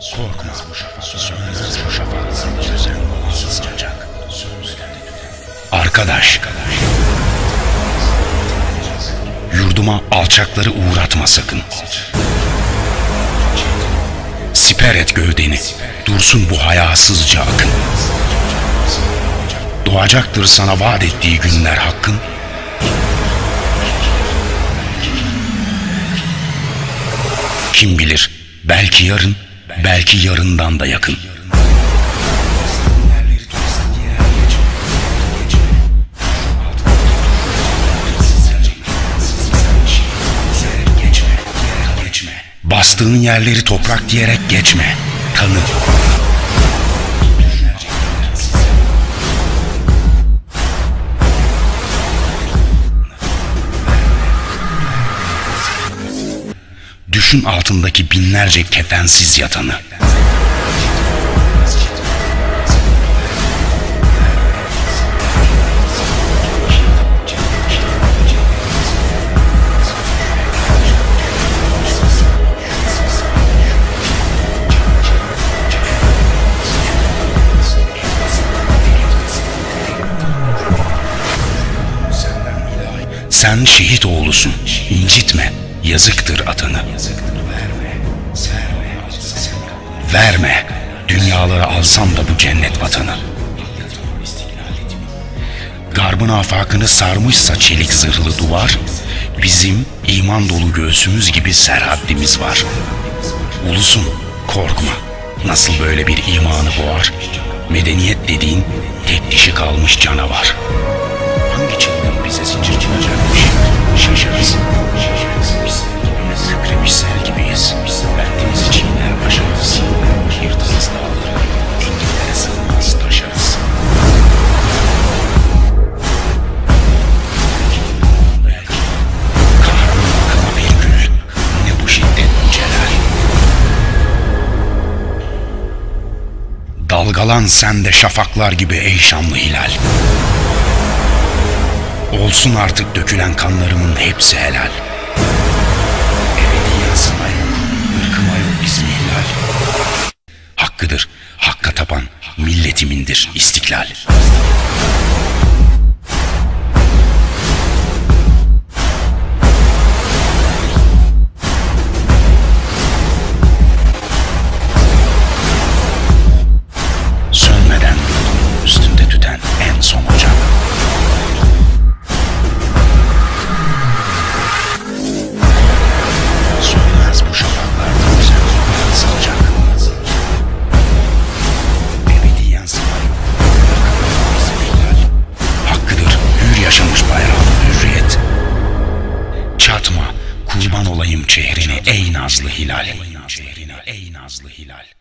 Korkma, sönmez bu şafak, çözen sıcacak. Arkadaş, yurduma alçakları uğratma sakın. Siper et gövdeni, dursun bu hayasızca akın. Doğacaktır sana vaat ettiği günler hakkın. Kim bilir, belki yarın, belki yarından da yakın. Bastığın yerleri toprak diyerek geçme. Tanı. Düşün altındaki binlerce kefensiz yatanı. Sen şehit oğlusun, incitme, yazıktır atanı. Verme, dünyaları alsam da bu cennet vatanı. Garbın afakını sarmışsa çelik zırhlı duvar, bizim iman dolu göğsümüz gibi serhaddimiz var. Ulusun, korkma, nasıl böyle bir imanı boğar? Medeniyet dediğin tek dişi kalmış canavar. Hangi çılgın bize zincir çılacakmış? Şaşarız. Şaşarız. Kükremiş sel gibiyiz. Bendimizi çiğner başarız. Yırtarız dağları. Engellere sığmaz taşarız. Belki kahraman akıma bir gün. Ne bu şiddet celal. Dalgalan sen de şafaklar gibi ey şanlı hilal. Olsun artık dökülen kanlarımın hepsi helal. Ebediyen sana yok, ırkıma yok ismi hilal. Hakkıdır, hakka tapan milletimindir istiklal. Kurban olayım çehrine ey nazlı hilal. Ey nazlı hilal.